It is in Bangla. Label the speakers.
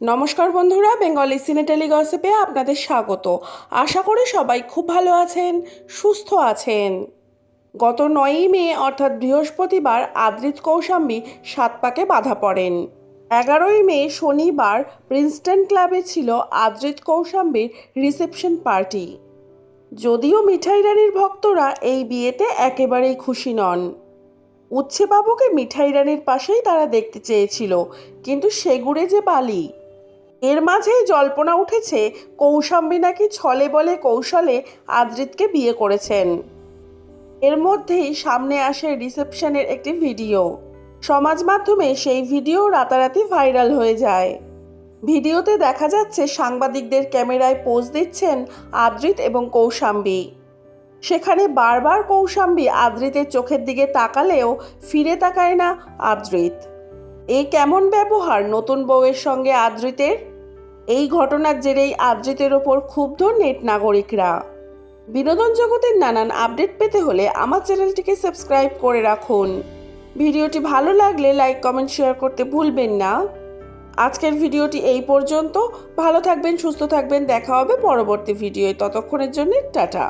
Speaker 1: নমস্কার বন্ধুরা, বেঙ্গলি সিনেটেলি গসিপে আপনাদের স্বাগত। আশা করি সবাই খুব ভালো আছেন, সুস্থ আছেন। গত নয়ই মে, অর্থাৎ বৃহস্পতিবার, আদ্রিত কৌশাম্বী সাত পাকে বাধা পড়েন। এগারোই মে, শনিবার, প্রিন্সটন ক্লাবে ছিল আদ্রিত কৌশাম্বীর রিসেপশন পার্টি। যদিও মিঠাই রানীর ভক্তরা এই বিয়েতে একেবারেই খুশি নন। উচ্ছেবাবুকে মিঠাই রানীর পাশেই তারা দেখতে চেয়েছিল, কিন্তু সেগুড়ে যে বালি। এর মাঝেই জল্পনা উঠেছে, কৌশাম্বী নাকি ছলে বলে কৌশলে আদ্রিতকে বিয়ে করেছেন। এর মধ্যেই সামনে আসে রিসেপশনের একটি ভিডিও। সমাজ মাধ্যমে সেই ভিডিও রাতারাতি ভাইরাল হয়ে যায়। ভিডিওতে দেখা যাচ্ছে সাংবাদিকদের ক্যামেরায় পোজ দিচ্ছেন আদ্রিত এবং কৌশাম্বী। সেখানে বারবার কৌশাম্বী আদ্রিতের চোখের দিকে তাকালেও ফিরে তাকায় না আদ্রিত। এই কেমন ব্যবহার নতুন বউয়ের সঙ্গে আদ্রিতের? এই ঘটনার জেরেই আবৃতের ওপর ক্ষুব্ধ নেট নাগরিকরা। বিনোদন জগতের নানান আপডেট পেতে হলে আমার চ্যানেলটিকে সাবস্ক্রাইব করে রাখুন। ভিডিওটি ভালো লাগলে লাইক, কমেন্ট, শেয়ার করতে ভুলবেন না। আজকের ভিডিওটি এই পর্যন্ত। ভালো থাকবেন, সুস্থ থাকবেন। দেখা হবে পরবর্তী ভিডিওয়। ততক্ষণের জন্য টাটা।